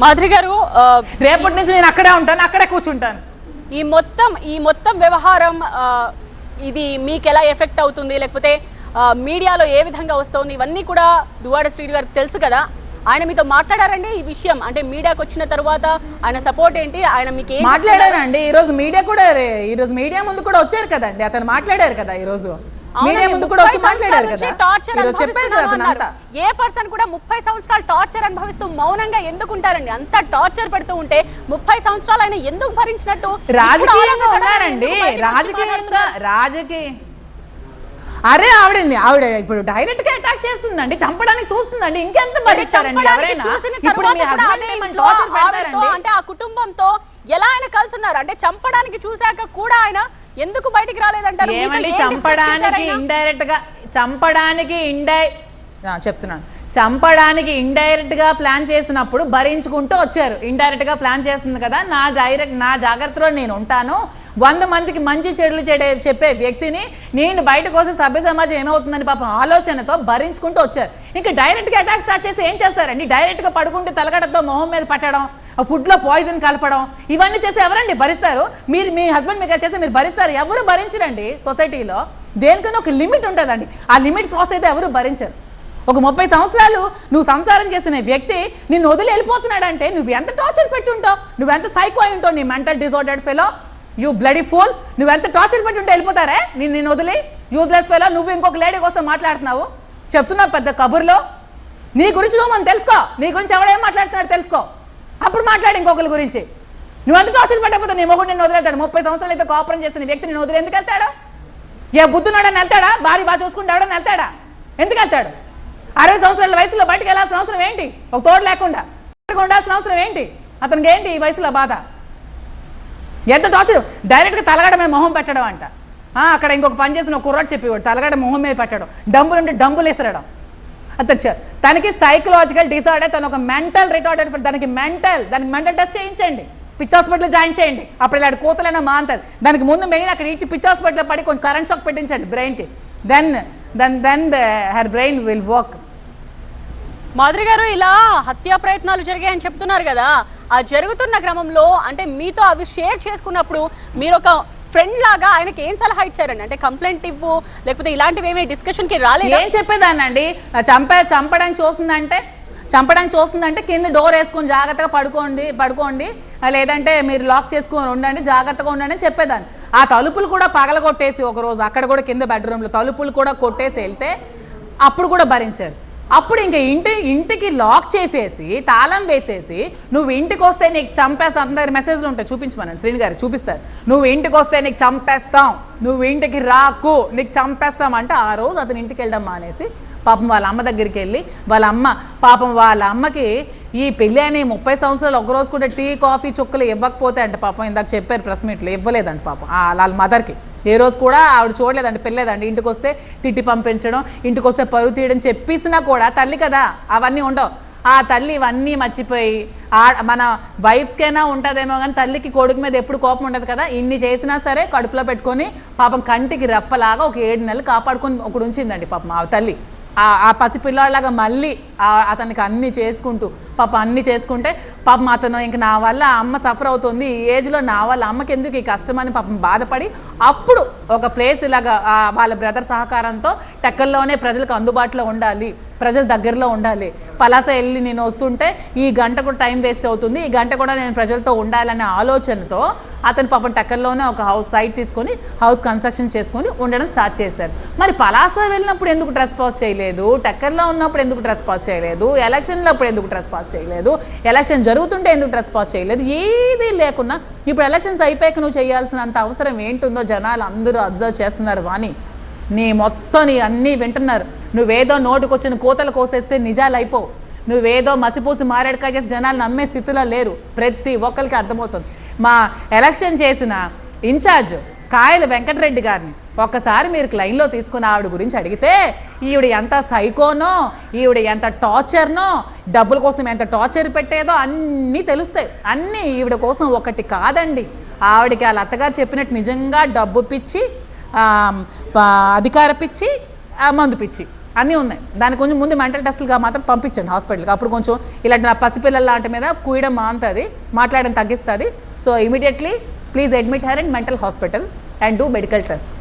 మాధురి గారు రేపటి నుంచి నేను అక్కడే ఉంటాను అక్కడే కూర్చుంటాను. ఈ మొత్తం ఈ మొత్తం వ్యవహారం ఇది మీకు ఎలా ఎఫెక్ట్ అవుతుంది? లేకపోతే మీడియాలో ఏ విధంగా వస్తుంది? ఇవన్నీ కూడా దువాడ శ్రీడు గారికి తెలుసు కదా. ఆయన మీతో మాట్లాడారండి ఈ విషయం. అంటే మీడియాకి వచ్చిన తర్వాత ఆయన సపోర్ట్ ఏంటి? ఆయన మీకు? మాట్లాడారండి. ఈ రోజు మీడియా కూడా రే- ఈ రోజు మీడియా ముందు కూడా వచ్చారు కదండి. అతను మాట్లాడారు కదా ఈ రోజు మీడియా ముందు కూడా వచ్చి మాట్లాడారు కదా. చెప్పారు అతను. ఏ పర్సన్ కూడా ముప్పై సంవత్సరాలు టార్చర్ అనుభవిస్తూ మౌనంగా ఎందుకు ఉంటారండి? అంత టార్చర్ పెడుతూ ఉంటే ముప్పై సంవత్సరాలు ఆయన ఎందుకు భరించినట్టు? రాజకీయంగా ఉన్నారండి. రాజకీయంగా? రాజకీయ అరే ఆవిడండి ఆవిడ ఇప్పుడు డైరెక్ట్గా అటాక్ చేస్తుందండి చంపడానికి చూస్తుందండి ఇంకెంత భరించారండి అంటే ఆ కుటుంబంతో ఎలా ఆయన కలుసున్నారు. అంటే చంపడానికి చూశాక కూడా ఆయన ఎందుకు బయటికి రాలేదంటారు? చంపడానికి? ఇండైరెక్ట్గా చంపడానికి ఇండై చెప్తున్నాను. చంపడానికి ఇండైరెక్ట్గా ప్లాన్ చేసినప్పుడు భరించుకుంటూ వచ్చారు. ఇండైరెక్ట్గా ప్లాన్ చేస్తుంది కదా? నా డైరెక్ట్ నా జాగ్రత్తలో నేను ఉంటాను. వంద మందికి మంచి చెడులు చెడే చెప్పే వ్యక్తిని నేను బయటకు వస్తే సభ్య సమాజం ఏమవుతుందని పాపం ఆలోచనతో భరించుకుంటూ వచ్చారు. ఇంకా డైరెక్ట్గా అటాక్ స్టార్ట్ చేస్తే ఏం చేస్తారండి? డైరెక్ట్గా పడుకుంటూ పడుకుంటే తలగడతో మొహం మీద పట్టడం ఫుడ్లో ఫుడ్లో పాయిజన్ కలపడం ఇవన్నీ చేసి ఎవరండి భరిస్తారు? మీరు మీ హస్బెండ్ మీకు చేస్తే మీరు భరిస్తారు? ఎవరు భరించరండి సొసైటీలో దేనికైనా ఒక లిమిట్ ఉంటుందండి. ఆ లిమిట్ క్రాస్ అయితే ఎవరు భరించరు. ఒక ముప్పై సంవత్సరాలు నువ్వు సంసారం చేసిన వ్యక్తి నిన్ను వదిలి వెళ్ళిపోతున్నాడంటే నువ్వు ఎంత టార్చర్ పెట్టుంటావు? నువ్వు ఎంత సైకో అయి ఉంటావు? నీ mental disordered fellow you bloody fool నువ్వు ఎంత టార్చర్ పెట్టుంటే వెళ్ళిపోతారే? నేను నిన్ను వదిలి. యూజ్లెస్ ఫెలో నువ్వు ఇంకొక లేడీ కోసం మాట్లాడుతున్నావు. చెప్తున్నావు పెద్ద కబుర్లో. నీ గురించి నువ్వు మనం తెలుసుకో. నీ గురించి ఎవడేం మాట్లాడుతున్నాడు తెలుసుకో. అప్పుడు మాట్లాడు ఇంకొకరి గురించి. నువ్వు ఎంత టార్చర్ పెట్టకపోతే నీ మొగుడు నిన్ను వదిలేస్తాడు. ముప్పై సంవత్సరాలు అయితే కోపరం చేస్తున్న వ్యక్తి నేను వదిలి ఎందుకు వెళ్తాడు? ఏ బుద్ధున్నాడని వెళ్తాడా? భారీ బాగా చూసుకుంటాడని వెళ్తాడా? ఎందుకు వెళ్తాడు? అరవై సంవత్సరాల వయసులో బయటకు వెళ్ళాల్సిన అవసరం ఏంటి? ఒక తోడు లేకుండా. ఉండాల్సిన అవసరం ఏంటి? అతనికి ఏంటి ఈ వయసులో బాధ? ఎంత టార్చర్ డైరెక్ట్గా తలగడమే మొహం పెట్టడం అంట. ఆ, అక్కడ ఇంకొక పని చేసిన ఒక కుర్రాడు చెప్పేవాడు తలగడ మొహం మీద పెట్టడం. డంబులు ఉంటే డంబులు విసరడం. అతను తనకి సైకలాజికల్ డిసార్డర్ తను ఒక మెంటల్ రిటార్డర్ దానికి మెంటల్ దానికి మెంటల్ టెస్ట్ చేయించండి. పిచ్ హాస్పిటల్ జాయిన్ చేయండి. అప్పుడు ఇలాంటి కూతలైనా మాంతది దానికి ముందు మెయిన్ అక్కడ ఇచ్చి పిచ్ హాస్పిటల్ పడి కొంచెం కరెంట్ షాక్ పెట్టించండి బ్రెయిన్కి then then then the her brain will work Madhuri garu ఇలా హత్యా ప్రయత్నాలు జరిగాయని చెప్తున్నారు కదా. జరుగుతున్న క్రమంలో అంటే మీతో అవి షేర్ చేసుకున్నప్పుడు మీరు ఒక ఫ్రెండ్ లాగా ఆయనకి ఏం సలహా ఇచ్చారండి? అంటే కంప్లైంట్ ఇవ్వు లేకపోతే ఇలాంటివి ఏమి డిస్కషన్కి రాలేదు? ఏం చెప్పేదాన్నండి? ఆ చంపే చంపడానికి చూస్తుందంటే చంపడానికి చూస్తుందంటే కింద డోర్ వేసుకొని జాగ్రత్తగా పడుకోండి పడుకోండి. లేదంటే మీరు లాక్ చేసుకొని ఉండండి జాగ్రత్తగా ఉండండి చెప్పేదాన్ని. ఆ తలుపులు కూడా పగల కొట్టేసి ఒక రోజు అక్కడ కూడా కింద బెడ్రూమ్లో తలుపులు కూడా కొట్టేసి వెళ్తే అప్పుడు కూడా భరించారు. అప్పుడు ఇంకా ఇంటి ఇంటికి లాక్ చేసేసి తాళం వేసేసి నువ్వు ఇంటికి వస్తే నీకు చంపేస్తాం అందరి మెసేజ్లు ఉంటాయి. చూపించమనండి. శ్రీని గారు చూపిస్తారు. నువ్వు ఇంటికి వస్తే నీకు చంపేస్తాం. నువ్వు ఇంటికి రాకు నీకు చంపేస్తాం అంటే ఆ రోజు అతను ఇంటికి వెళ్ళడం మానేసి పాపం వాళ్ళ అమ్మ దగ్గరికి వెళ్ళి వాళ్ళ అమ్మ పాపం వాళ్ళ అమ్మకి ఈ పెళ్ళి అనే ముప్పై సంవత్సరాలు ఒక రోజు కూడా టీ కాఫీ చుక్కలు ఇవ్వకపోతే అంటే పాపం. ఇందాక చెప్పారు ప్రెస్ మీట్లో ఇవ్వలేదండి పాపం. ఆ వాళ్ళ మదర్కి. ఏ రోజు కూడా ఆవిడ చూడలేదండి పెళ్ళలేదండి. ఇంటికి వస్తే తిట్టి పంపించడం ఇంటికి వస్తే పరువు తీయడం చెప్పేసినా కూడా తల్లి కదా అవన్నీ ఉండవు. ఆ తల్లి ఇవన్నీ మర్చిపోయి ఆ మన వైఫ్స్కైనా ఉంటుందేమో కానీ తల్లికి కొడుకు మీద ఎప్పుడు కోపం ఉండదు కదా. ఇన్ని చేసినా సరే కడుపులో పెట్టుకొని పాపం కంటికి రెప్పలాగా ఒక ఏడు నెలలు కాపాడుకొని ఒకడు ఉంచిందండి పాపం ఆ తల్లి. ఆ ఆ పసిపిల్లాడిలాగా మళ్ళీ అతనికి అన్ని చేసుకుంటూ పాప అన్ని చేసుకుంటే పాపం అతను ఇంక నా వల్ల అమ్మ సఫర్ అవుతుంది. ఈ ఏజ్లో నా వల్ల అమ్మకి ఎందుకు ఈ కష్టం అని పాపం బాధపడి అప్పుడు ఒక ప్లేస్ ఇలాగా వాళ్ళ బ్రదర్ సహకారంతో టెక్కల్లోనే ప్రజలకు అందుబాటులో ఉండాలి. ప్రజల దగ్గరలో ఉండాలి. పలాస వెళ్ళి నేను వస్తుంటే ఈ గంట కూడా టైం వేస్ట్ అవుతుంది. ఈ గంట కూడా నేను ప్రజలతో ఉండాలనే ఆలోచనతో అతను పాపం టక్కర్లోనే ఒక హౌస్ సైట్ తీసుకొని హౌస్ కన్స్ట్రక్షన్ చేసుకొని ఉండడం స్టార్ట్ చేశారు. మరి పలాస వెళ్ళినప్పుడు ఎందుకు డ్రెస్ పాస్ చేయలేదు? టక్కర్లో ఉన్నప్పుడు ఎందుకు డ్రెస్ పాస్ చేయలేదు? ఎలక్షన్లో అప్పుడు ఎందుకు డ్రెస్ పాస్ చేయలేదు? ఎలక్షన్ జరుగుతుంటే ఎందుకు డ్రెస్ పాస్ చేయలేదు? ఏది లేకున్నా ఇప్పుడు ఎలక్షన్స్ అయిపోయాక నువ్వు చేయాల్సినంత అవసరం ఏంటుందో జనాలు అందరూ అబ్జర్వ్ చేస్తున్నారు వాణి. నీ మొత్తం నీ అన్నీ వింటున్నారు. నువ్వేదో నోటుకొచ్చిన కోతలు కోసేస్తే నిజాలు అయిపోవు నువ్వేదో మసిపూసి మారేడుకా చేసి జనాలు నమ్మే స్థితిలో లేరు. ప్రతి ఒక్కరికి అర్థమవుతుంది. మా ఎలక్షన్ చేసిన ఇన్ఛార్జ్ కాయల వెంకటరెడ్డి గారిని ఒక్కసారి మీరు లైన్లో తీసుకున్న ఆవిడ గురించి అడిగితే ఈవిడ ఎంత సైకోనో ఈవిడ ఎంత టార్చర్నో డబ్బుల కోసం ఎంత టార్చర్ పెట్టేదో అన్నీ తెలుస్తాయి. అన్నీ ఈవిడ కోసం ఒకటి కాదండి. ఆవిడకి వాళ్ళ అత్తగారు చెప్పినట్టు నిజంగా డబ్బు పిచ్చి అధికార పిచ్చి మందు పిచ్చి. అన్నీ ఉన్నాయి. దానికి కొంచెం ముందు మెంటల్ టెస్ట్లుగా మాత్రం పంపించండి హాస్పిటల్కి. అప్పుడు కొంచెం ఇలాంటి నా పసిపిల్లల లాంటి మీద కూయడం మాంతుంది మాట్లాడడం తగ్గిస్తుంది. So immediately please admit her in mental hospital and do medical test